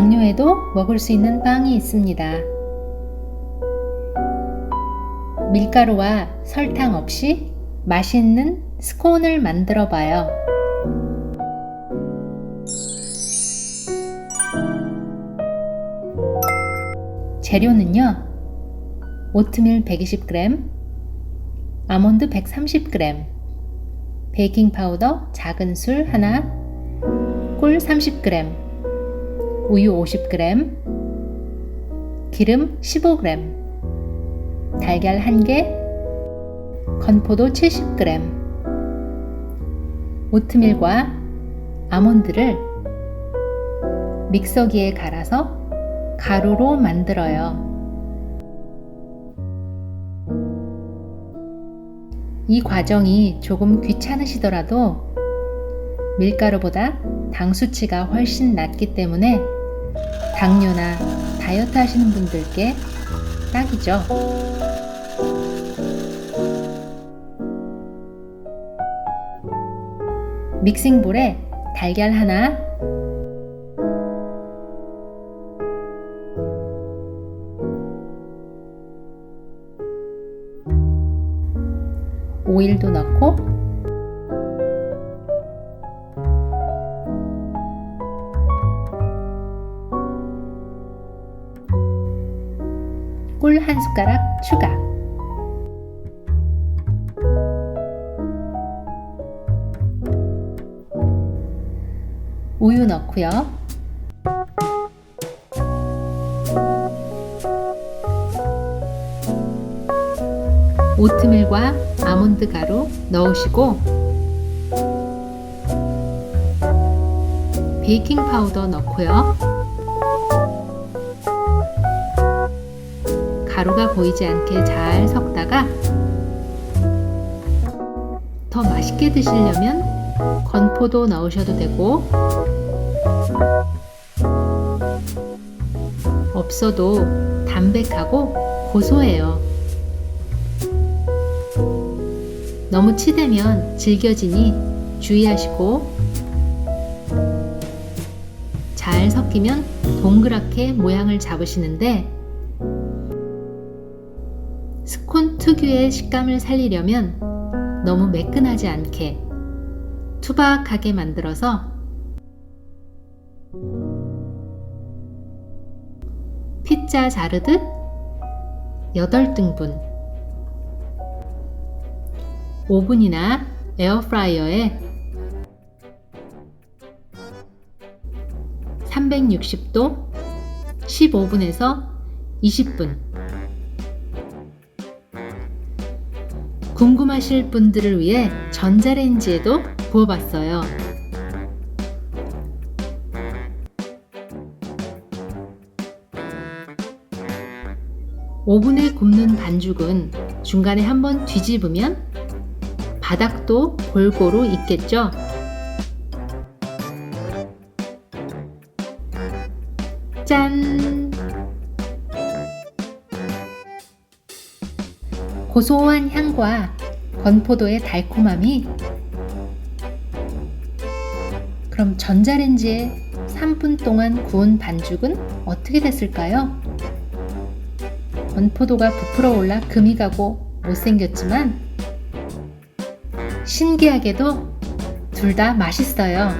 당뇨에도 먹을 수 있는 빵이 있습니다. 밀가루와 설탕 없이 맛있는 스콘을 만들어 봐요. 재료는요. 오트밀 120g, 아몬드 130g, 베이킹 파우더 작은 술 하나, 꿀 30g, 우유 50g, 기름 15g, 달걀 1개, 건포도 70g, 오트밀과 아몬드를 믹서기에 갈아서 가루로 만들어요. 이 과정이 조금 귀찮으시더라도 밀가루보다 당 수치가 훨씬 낮기 때문에 당뇨나 다이어트 하시는 분들께 딱이죠. 믹싱볼에 달걀 하나, 오일도 넣고 꿀 한 숟가락 추가. 우유 넣고요. 오트밀과 아몬드 가루 넣으시고 베이킹 파우더 넣고요. 가루가 보이지 않게 잘 섞다가 더 맛있게 드시려면 건포도 넣으셔도 되고 없어도 담백하고 고소해요. 너무 치대면 질겨지니 주의하시고 잘 섞이면 동그랗게 모양을 잡으시는데 특유의 식감을 살리려면 너무 매끈하지 않게 투박하게 만들어서 피자 자르듯 8등분 오븐이나 에어프라이어에 360도 15분에서 20분 궁금하실 분들을 위해 전자레인지에도 부어봤어요. 오븐에 굽는 반죽은 중간에 한번 뒤집으면 바닥도 골고루 있겠죠? 짠! 고소한 향과 건포도의 달콤함이 그럼 전자레인지에 3분 동안 구운 반죽은 어떻게 됐을까요? 건포도가 부풀어 올라 금이 가고 못생겼지만 신기하게도 둘 다 맛있어요.